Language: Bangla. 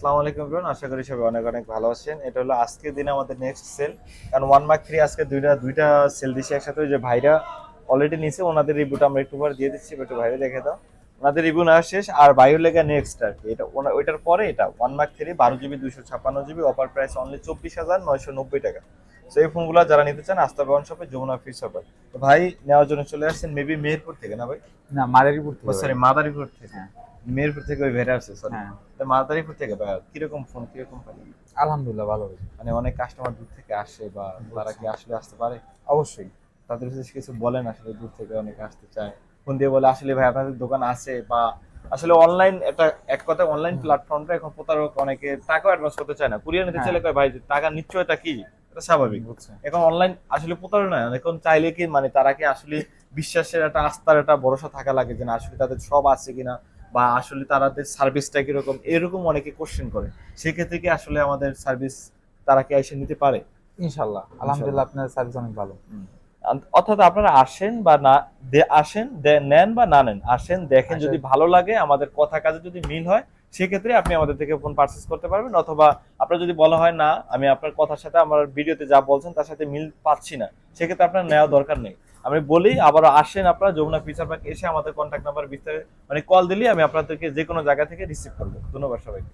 আসসালামু আলাইকুম আশা করি সবাই অনেক অনেক ভালো আছেন। এটা হলো আজকের দিনে আমাদের নেক্সট সেল কারণ ওয়ান মার্ক থ্রি আজকে দুইটা দুইটা সেল দিছি একসাথে। যে ভাইরা অলরেডি নিছে ওনাদের রিভিউটা আমরা একটু পরে দিয়ে দিচ্ছি একটু ভাইরে দেখে দাও। ওনাদের রিভিউ নেওয়া শেষ আর নেক্সট আর কি। এটা ওইটার পরে এটা ওয়ান মার্ক থ্রি বারো জিবি দুশো ছাপ্পান্ন জিবি অফার প্রাইস অনলি চব্বিশ হাজার নয়শো নব্বই টাকা। তো এই ফোনগুলো যারা নিতে চান আস্তা ভবন শপে যমুনা ফিস শপে তো ভাই নেওয়ার জন্য চলে আসছেন মেবি মেহেরপুর থেকে না ভাই? না মাদারীপুর থেকে সরি মাদারীপুর থেকে। হ্যাঁ। মেহেরপুর থেকে ওই ভেড়া আসছে সরি হ্যাঁ। তো মাদারীপুর থেকে ভাই কীরকম ফোন কীরকম পাই আলহামদুলিল্লাহ ভালো হয়েছে। মানে অনেক কাস্টমার দূর থেকে আসে বা তারা কি আসলে আসতে পারে? অবশ্যই। তাদের কাছে কিছু বলেন আসলে দূর থেকে অনেকে আসতে চায়। ফোন দিয়ে বলে আসলে ভাই আপনাদের দোকান আছে বা আসলে অনলাইন একটা এক কথা অনলাইন প্ল্যাটফর্মটা এখন প্রতারক অনেকে টাকা অ্যাডভান্স করতে চায় না। কুরিয়ার নিতে হ্যাঁ। চাইলে কয় ভাই টাকা নিশ্চয়তা কি? এটা স্বাভাবিক। এখন অনলাইন আসলে প্রতারণা এখন চাইলে কি মানে তারা কি আসলে বিশ্বাসের একটা আস্থার একটা ভরসা থাকা লাগে যে না আসলে তাদের সব আছে কিনা? বা আসলে তাদের সার্ভিসটা কীরকম এরকম অনেকে কোশ্চেন করে। সেক্ষেত্রে কি আসলে আমাদের সার্ভিস তারা কি এসে নিতে পারে? ইনশাল্লাহ। আলহামদুলিল্লাহ আপনার সার্ভিস অনেক ভালো। অর্থাৎ আপনারা আসেন বা না দে- আসেন দে- নেন বা না নেন আসেন দেখেন যদি ভালো লাগে আমাদের কথা কাজে যদি মিল হয় সেক্ষেত্রে আপনি আমাদের থেকে ফোন পারচেস করতে পারবেন অথবা আপনার যদি বলা হয় না আমি আপনার কথার সাথে আমার ভিডিওতে যা বলছেন তার সাথে মিল পাচ্ছি না সেক্ষেত্রে আপনার নেওয়া দরকার নেই। আমি বলি আবার আসেন আপনারা, যমুনা ফিচার পার্ক এসে আমাদের কন্ট্যাক্ট নাম্বার বিস্তারে মানে কল দিলেই আমি আপনাদেরকে যে কোনো জায়গা থেকে রিসিভ করব। ধন্যবাদ সবাইকে।